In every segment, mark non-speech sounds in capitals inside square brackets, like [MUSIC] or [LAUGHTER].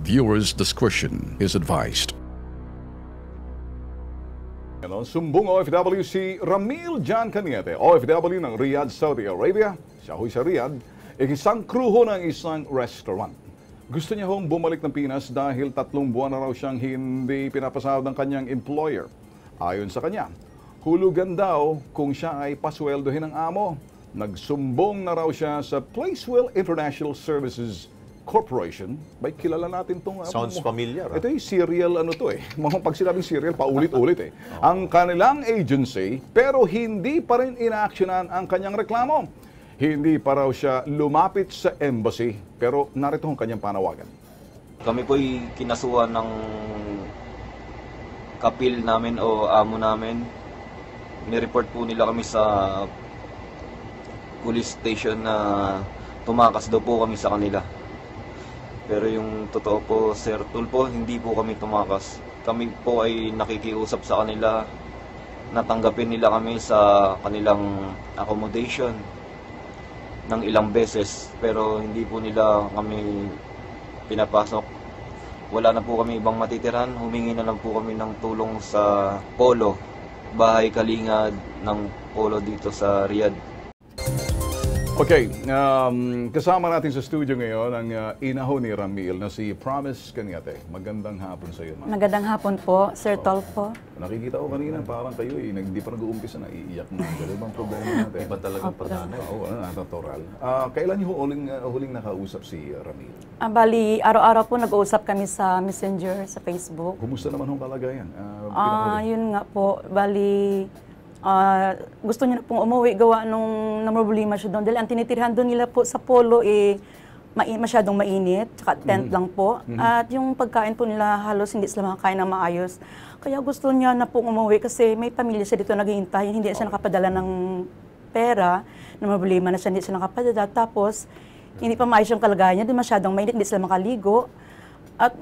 Viewers' discretion is advised. Ano, sumbong OFW si Ramil John Caniete, OFW ng Riyadh, Saudi Arabia. Siya ho'y sa Riyadh, isang kruho ng isang restaurant. Gusto niya hong bumalik ng Pinas dahil tatlong buwan na raw siyang hindi pinapasahod ng kanyang employer. Ayon sa kanya, hulugan daw kung siya ay pasweldohin ng amo. Nagsumbong na raw siya sa Placewell International Services Corporation. Bay, kilala natin itong... Sounds familiar, ah. Ito yung serial ano to eh. [LAUGHS] Mga pag sinabing serial, paulit-ulit eh. Ang kanilang agency, pero hindi pa rin inaaksyonan ang kanyang reklamo. Hindi pa raw siya lumapit sa embassy, pero narito ang kanyang panawagan. Kami po'y kinasuhan ng kapil namin o amo namin. Nireport po nila kami sa police station na tumakas daw po kami sa kanila. Pero yung totoo po, Sir Tulpo, hindi po kami tumakas. Kami po ay nakikiusap sa kanila. Natanggapin nila kami sa kanilang accommodation ng ilang beses. Pero hindi po nila kami pinapasok. Wala na po kami ibang matitiran. Humingi na lang po kami ng tulong sa Polo. Bahay Kalingad ng Polo dito sa Riyadh. Okay, um, kasama natin sa studio ngayon ang uh, inaho ni Ramil na si Promise Kanyate. Magandang hapon sa iyo, ma'am. Magandang hapon po, Sir Tolpo. Nakikita ko kanina parang kayo eh, hindi pa nag-uumpisa na iiyak na. Ano bang problema [LAUGHS] natin? Iba talagang pagdana. Oo, ano, natural. Ah, kailan niyo huling, uh, huling nakausap si uh, Ramil? Ah, bali, araw-araw po nag-uusap kami sa Messenger, sa Facebook. Kumusta naman ang kalagayan? Ah, Ah, pinaka- yun nga po, bali, ah, gusto niya na pong umuwi gawa nung namroblema siya doon. Dahil ang tinitirhan doon nila po sa polo, eh, mai- masyadong mainit, tsaka tent lang po. At yung pagkain po nila halos hindi sila makakain ng maayos. Kaya gusto niya na pong umuwi kasi may pamilya siya dito naghihintay. Hindi siya nakapadala ng pera, na problema na siya, hindi siya nakapadala. Tapos, hindi pa maayos yung kalagayan niya, di masyadong mainit, hindi sila makaligo. At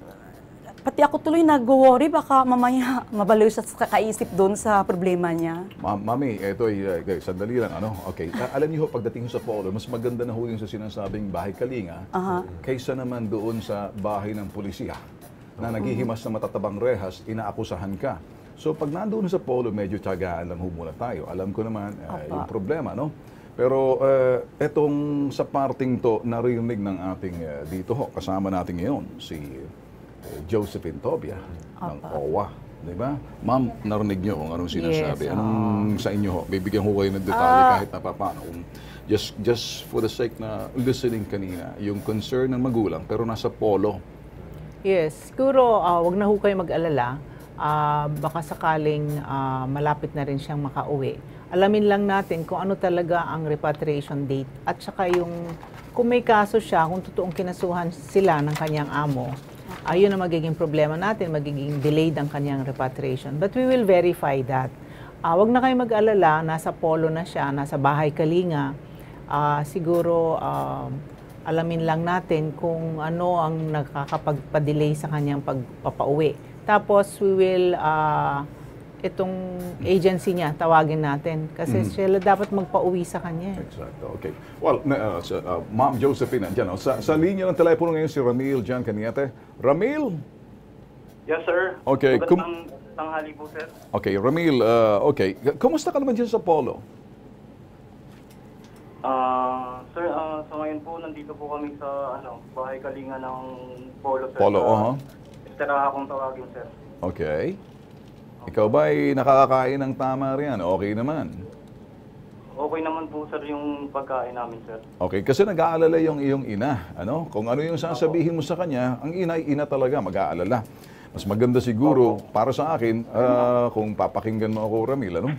pati ako tuloy nag-worry, baka mamaya mabaliw siya sa kakaisip doon sa problema niya. Ma- Mami, ito ay, uh, sandali lang, ano? Okay, Ah, alam niyo pagdating sa polo, mas maganda na ho yung sa sinasabing bahay kalinga Aha. kaysa naman doon sa bahay ng pulisya na naghihimas na matatabang rehas, inaakusahan ka. So pag nandoon sa polo, medyo tiyagaan lang ho muna tayo. Alam ko naman uh, yung problema, no? Pero uh, etong sa parting to, narinig ng ating uh, dito ho, kasama natin ngayon, si uh, Josephine Tobia ng Apa. OWA. Di ba? Ma'am, narinig niyo kung anong sinasabi. Yes, anong sa inyo ho? Bibigyan ko kayo ng detalye Ah. kahit na paano. Kung just, just for the sake na listening kanina, yung concern ng magulang, pero nasa polo. Yes, siguro ah, wag na ho kayo mag-alala. Ah, baka sakaling ah, malapit na rin siyang makauwi. Alamin lang natin kung ano talaga ang repatriation date at saka yung kung may kaso siya, kung totoong kinasuhan sila ng kanyang amo, ayun ang magiging problema natin, magiging delayed ang kanyang repatriation. But we will verify that. Ah, wag na kayo mag-alala, nasa polo na siya, nasa bahay kalinga. Ah, siguro um, alamin lang natin kung ano ang nakakapagpa-delay sa kanyang pagpapauwi. Tapos we will uh, itong agency niya tawagin natin kasi sila dapat magpauwi sa kanya. eh. Exacto. Okay. Well, na, uh, sa, uh, Ma'am Josephine, andyan. oh. Sa, sa linya ng telepono ngayon si Ramil Jan Caniete. Ramil? Yes, sir. Okay, kum- Magandang tanghali po, sir. Okay, Ramil, uh, okay. Kumusta ka naman dyan sa polo? Ah, sir, ah, so ngayon po, nandito po kami sa ano, bahay kalinga ng Polo, sir. Polo, Sa uh Esteraha kung tawagin, sir. Okay. Ikaw ba ay nakakakain ng tama riyan? Okay naman. Okay naman po, sir, yung pagkain namin, sir. Okay, kasi nag-aalala yung iyong ina. Ano? Kung ano yung sasabihin mo sa kanya, ang ina ay ina talaga, mag-aalala. Mas maganda siguro, para sa akin, ah, kung papakinggan mo ako, Ramil, ano?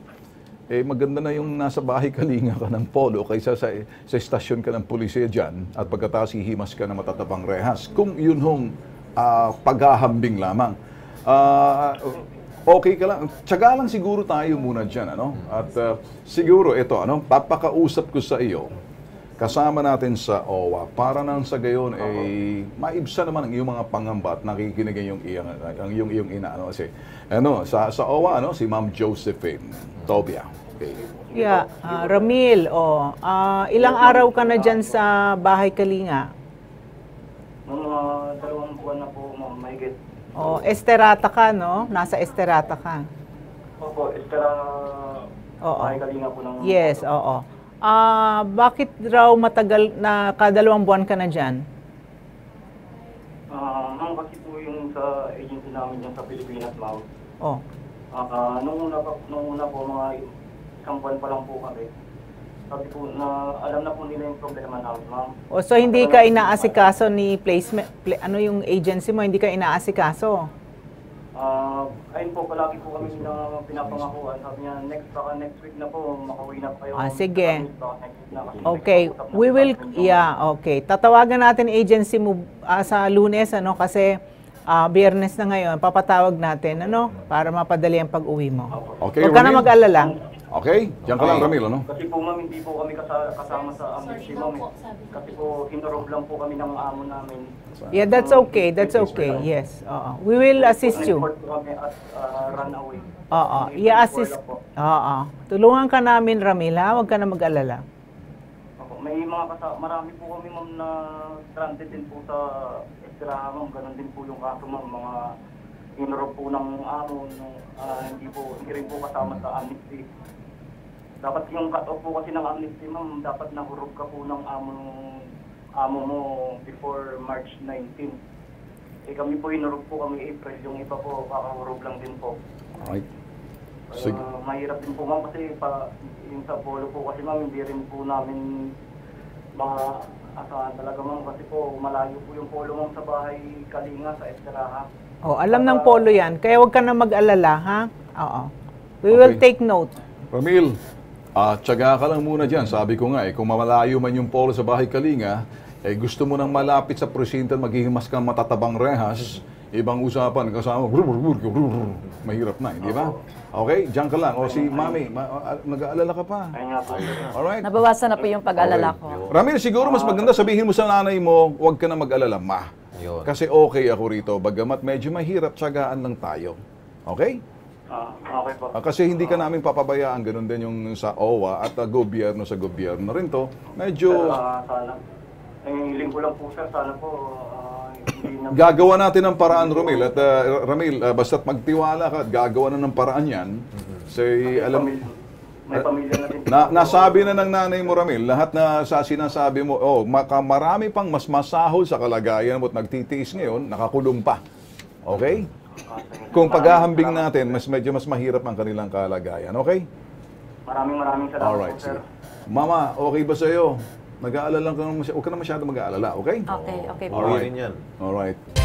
Eh, maganda na yung nasa bahay kalinga ka ng polo kaysa sa, sa estasyon ka ng pulisya dyan at pagkatapos hihimas ka ng matatabang rehas. Kung yun hong ah, paghahambing lamang. Ah, okay ka lang. Tsaga lang siguro tayo muna dyan, ano? At ah, siguro ito, ano, papakausap ko sa iyo kasama natin sa OWA para nang sa gayon ay maibsa naman ang iyong mga pangamba at nakikinig ang iyong, iyong, ang iyong, iyong ina. Ano, kasi, ano, sa, sa OWA, ano, si Ma'am Josephine Tobia. Okay. Yeah, ah, Ramil, oh, ah, ilang araw ka na dyan sa Bahay Kalinga? Mga dalawang buwan na po. Oh, Esterata ka, no? Nasa Esterata ka. Opo, Estera, Oo. kalinga po ng... Yes, oo. Ah, bakit raw matagal na kadalawang buwan ka na dyan? Ah, ma'am, kasi po yung sa agency namin yung sa Pilipinas, ma'am. Oh. Ah, nung una pa, nung una po mga isang buwan pa lang po kami. Sabi po na alam na po nila yung problema namin, ma'am. Oh, so hindi ka inaasikaso ni placement, pla- ano yung agency mo, hindi ka inaasikaso? Ah, ayun po palagi po kami na pinapangakuan. Sabi niya next baka next week na po makauwi na po kayo. Ah, sige. Baka next week na kasi Okay, na we po will, yeah, okay. Tatawagan natin agency mo ah, sa lunes, ano, kasi ah, biyernes na ngayon, papatawag natin, ano, para mapadali ang pag-uwi mo. Okay, Huwag ka na mag-alala. Okay? Diyan ka lang, Ramil, ano? Kasi po ma'am, hindi po kami kasa- kasama sa amnesty ma'am. eh. Kasi po, hinorob lang po kami ng amo namin. Yeah, that's okay, that's okay, yes. Oo. We will assist you. Report po kami at ah, run away. Oo, May i-assist. po. Oo. Tulungan ka namin, Ramil, ha? Huwag ka na mag-alala. Opo, May mga kasa marami po kami ma'am na stranded din po sa Esteraha ma'am. Ganon din po yung kaso ma'am. Mga hinorob po ng amo. No, ah, hindi po, hindi rin po kasama sa amnesty. Dapat yung cut-off po kasi ng amnesty ma'am, dapat nahurog ka po ng amo amo mo before March 19. Eh kami po hinurog po kami April, yung iba po kakahurog lang din po. Alright. Sige. Ah, mahirap din po ma'am kasi pa, yung sa polo po kasi ma'am hindi rin po namin maasahan talaga ma'am kasi po malayo po yung polo ma'am sa bahay Kalinga sa Esteraha. Oh, alam ng polo yan. Kaya huwag ka na mag-alala, ha? Oo. We will Okay. take note. Ramil, ah, tsaga ka lang muna dyan. Sabi ko nga, eh, kung mamalayo man yung polo sa bahay Kalinga, eh gusto mo nang malapit sa presinto at maghihimas kang matatabang rehas, ibang usapan kasama, brr, brr, brr, brr, brr. mahirap na, hindi ba? Okay, dyan ka lang. O si Mami, ma- nag-aalala ka pa. Alright. Nabawasan na po yung pag-alala Okay. ko. Ramil, siguro mas maganda sabihin mo sa nanay mo, huwag ka na mag-alala, ma. Yun. Kasi okay ako rito, bagamat medyo mahirap, tsagaan lang tayo. Okay? Ah, okay po. Ah, kasi hindi ka namin papabayaan, ganun din yung sa OWA at ah, gobyerno sa gobyerno rin to. Sir, Medyo ah, sana. Eh, linggo lang po sir, sana po ah, hindi na gagawa natin ng paraan, Romil. At ah, Ramil, ah, basta't magtiwala ka at gagawa na ng paraan yan. Say, alam, may pamilya na din. na, nasabi na ng nanay mo, Ramil, lahat na sa sinasabi mo, oh, maka, marami pang mas masahol sa kalagayan mo at nagtitiis ngayon, nakakulong pa. Okay? Kung paghahambing natin, mas medyo mas mahirap ang kanilang kalagayan. Okay? Maraming maraming salamat Alright, po sir. sige. Mama, okay ba sa'yo? Nag-aalala ka naman, huwag ka na masyado mag-aalala, okay? Okay, okay po. Yan. Alright.